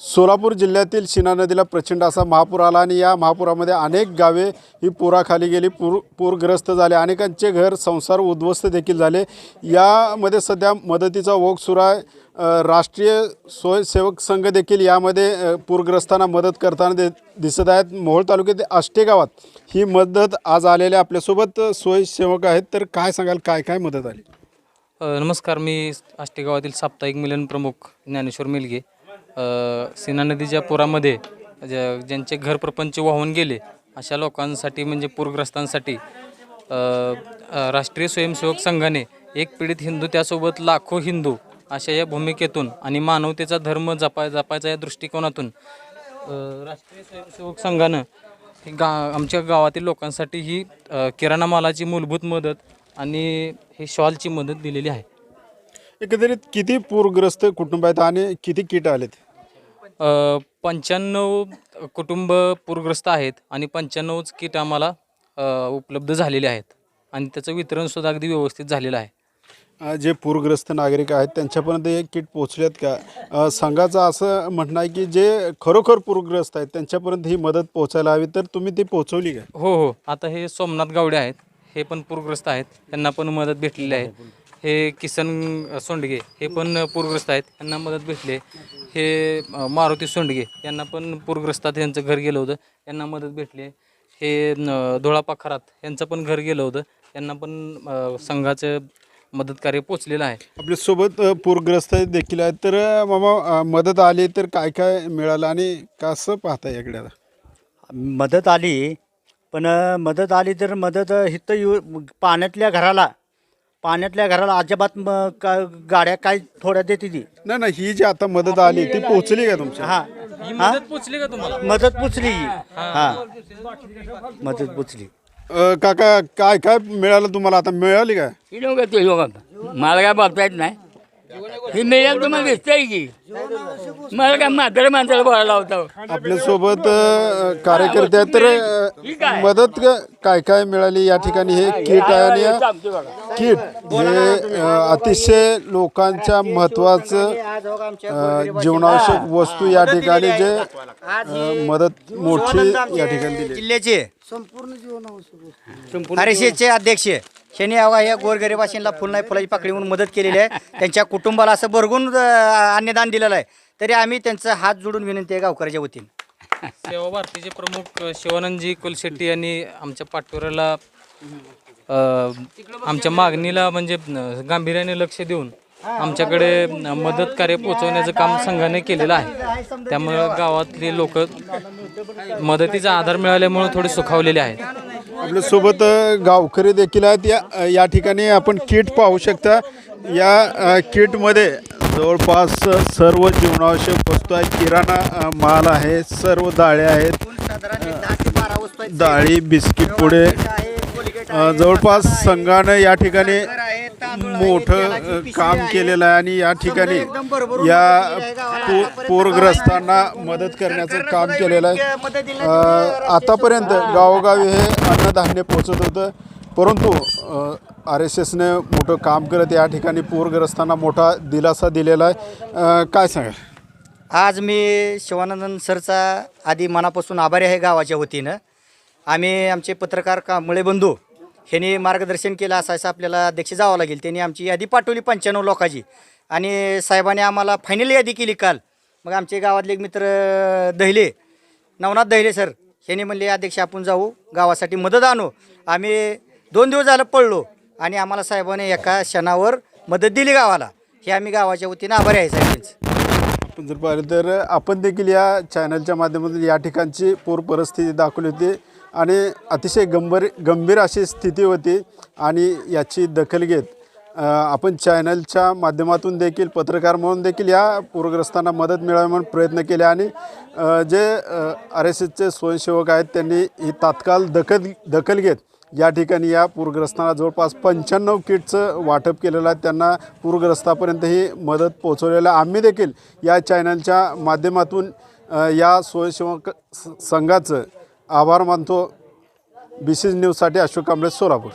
सोलापूर जिल्ह्यातील शिना नदीला प्रचंड असा महापूर आला आणि या महापुरामध्ये अनेक गावे ही पुराखाली गेली पूर पूरग्रस्त झाले. अनेकांचे घर संसार उद्ध्वस्त देखील झाले. यामध्ये सध्या मदतीचा ओघ सुरू आहे. राष्ट्रीय स्वयंसेवक संघ देखील यामध्ये पूरग्रस्तांना मदत करताना दे दिसत आहेत. मोहोळ तालुक्यातील आष्टे गावात ही मदत आज आलेली आपल्यासोबत स्वयंसेवक आहेत. तर काय सांगाल? काय काय मदत आली? नमस्कार. मी आष्टे गावातील साप्ताहिक मिलन प्रमुख ज्ञानेश्वर मिलगे. सीना नदीच्या पुरामध्ये ज्या- ज्यांचे घर प्रपंच वाहून गेले अशा लोकांसाठी म्हणजे पूरग्रस्तांसाठी राष्ट्रीय स्वयंसेवक संघाने एक पीडित हिंदू त्यासोबत लाखो हिंदू अशा या भूमिकेतून आणि मानवतेचा धर्म जपाय जपायचा या दृष्टिकोनातून राष्ट्रीय स्वयंसेवक संघानं ही गा आमच्या गावातील लोकांसाठी ही किराणा मालाची मूलभूत मदत आणि हे शॉलची मदत दिलेली आहे. एकंदरीत किती पूरग्रस्त कुटुंब आहेत आणि किती किट आलेत? अ, पंच्याण्णव कुटुंब पूरग्रस्त आहेत आणि पंच्याण्णवच किट आम्हाला अ, उपलब्ध झालेले आहेत. आणि त्याचं वितरणसुद्धा अगदी व्यवस्थित झालेलं आहे. अ, जे पूरग्रस्त नागरिक आहेत त्यांच्यापर्यंत हे किट पोचलेत का? अ, संघाचं असं म्हणणं आहे की जे खरोखर पूरग्रस्त आहेत त्यांच्यापर्यंत ही मदत पोचायला हवी. तर तुम्ही ती पोचवली का? हो हो. आता हे सोमनाथ गावडे आहेत. हे पण पूरग्रस्त आहेत. त्यांना पण मदत भेटलेली आहे. हे किसन सोंडगे हे पण पूरग्रस्त आहेत. यांना मदत भेटली. हे मारुती सोंडगे यांना पण पूरग्रस्तात यांचं घर गेलं होतं. यांना मदत भेटली. हे न, धुळापा खरात यांचं पण घर गेलं होतं. यांना पण संघाचं मदत कार्य पोचलेलं आहे. आपल्यासोबत पूरग्रस्त देखील आहेत. तर मामा मदत आली तर काय काय मिळालं आणि कसं पाहता याकडे आता? मदत आली पण मदत आली तर मदत येऊ पाण्यातल्या घराला पाण्यातल्या घराला अजिबात म का गाड्या काय थोड्या देते ती. नाही नाही ही जी आता मदत आली ती पोचली का तुमच्या हा. ही मदत पोचली का तुम्हाला? मदत पुचली हा. मदत पुचली. अ, काका काय काय मिळालं तुम्हाला? आता मिळाली काय? ही मला काय बोलता येत नाही. ही मिळेल तुम्हाला दिसतंय की? मला काय म्हातारे माणसाला बोलायला होतं आपल्यासोबत अ, कार्यकर्ते आहेत तर अ, मदत क- काय काय मिळाली या ठिकाणी? हे किट आहे आणि या किट हे अ, अतिशय लोकांच्या महत्वाचं अ, जीवनावश्यक वस्तू या ठिकाणी जे अ, मदत मोठी या ठिकाणी दिली जिल्ह्याचे आरएसएसचे अध्यक्ष शनी आवा या गोरगरिबाशींना फुल नाही फुलाची पाकळी म्हणून मदत केलेली आहे. त्यांच्या कुटुंबाला असं भरगून अ, अन्नदान दिलेलं आहे. तरी आम्ही त्यांचं हात जोडून विनंती आहे गावकऱ्याच्या वतीने. सेवा भारतीचे प्रमुख अ, शिवानंदजी कुलशेट्टी यांनी आमच्या पाठवऱ्याला अ, आमच्या मागणीला म्हणजे गांभीर्याने लक्ष देऊन आमच्याकडे मदत कार्य पोहोचवण्याचं काम संघाने केलेलं आहे. त्यामुळं गावातली लोक मदतीचा आधार मिळाल्यामुळे थोडे सुखावलेले आहेत. आपल्यासोबत गावकरी देखील आहेत. या या ठिकाणी आपण किट पाहू शकता. या किटमध्ये जवळपास सर्व जीवनावश्यक वस्तू आहे किराणा माल आहे सर्व डाळे आहेत. डाळी बिस्किट पुडे जवळपास संघानं या ठिकाणी मोठं काम केलेलं आहे आणि या ठिकाणी या पू- पूरग्रस्तांना मदत करण्याचं काम केलेलं आहे. आतापर्यंत गावोगावी हे अन्नधान्य पोचत होतं. परंतु आर एस एसने मोठं काम करत या ठिकाणी पूरग्रस्तांना मोठा दिलासा दिलेला आहे. काय सांगाल? आज मी शिवानंदन सरचा आधी मनापासून आभारी आहे गावाच्या वतीनं. आम्ही आमचे पत्रकार कांबळे बंधू ह्यांनी मार्गदर्शन केलं असायचं आपल्याला अध्यक्ष जावं लागेल. त्यांनी आमची यादी पाठवली पंच्याण्णव लोकांची. आणि साहेबांनी आम्हाला फायनल यादी केली काल. मग आमचे गावातले एक मित्र दहिले नवनाथ दहिले सर ह्यांनी म्हणले अध्यक्ष आपण जाऊ गावासाठी मदत आणू. आम्ही दोन दिवस झालं पडलो आणि आम्हाला साहेबाने एका क्षणावर मदत दिली गावाला. हे आम्ही गावाच्या वतीनं आभारी आहे साहेबांचं आपण जर पाहिलं तर आपण देखील या चॅनलच्या माध्यमातून या ठिकाणची पूर परिस्थिती दाखवली होती. आणि अतिशय गंभीर गंभीर अशी स्थिती होती आणि याची दखल घेत आपण चॅनलच्या माध्यमातून देखील पत्रकार म्हणून देखील या पूरग्रस्तांना मदत मिळावी म्हणून प्रयत्न केले आणि जे आर एस एसचे स्वयंसेवक आहेत त्यांनी ही तात्काळ दखल दखल घेत या ठिकाणी या पूरग्रस्तांना जवळपास पंच्याण्णव किटचं वाटप केलेलं आहे. त्यांना पूरग्रस्तापर्यंत ही मदत पोचवलेलं आम्ही देखील या चॅनलच्या माध्यमातून या स्वयंसेवक संघाचं आभार मानतो. बी सी न्यूजसाठी अशोक कांबळे सोलापूर.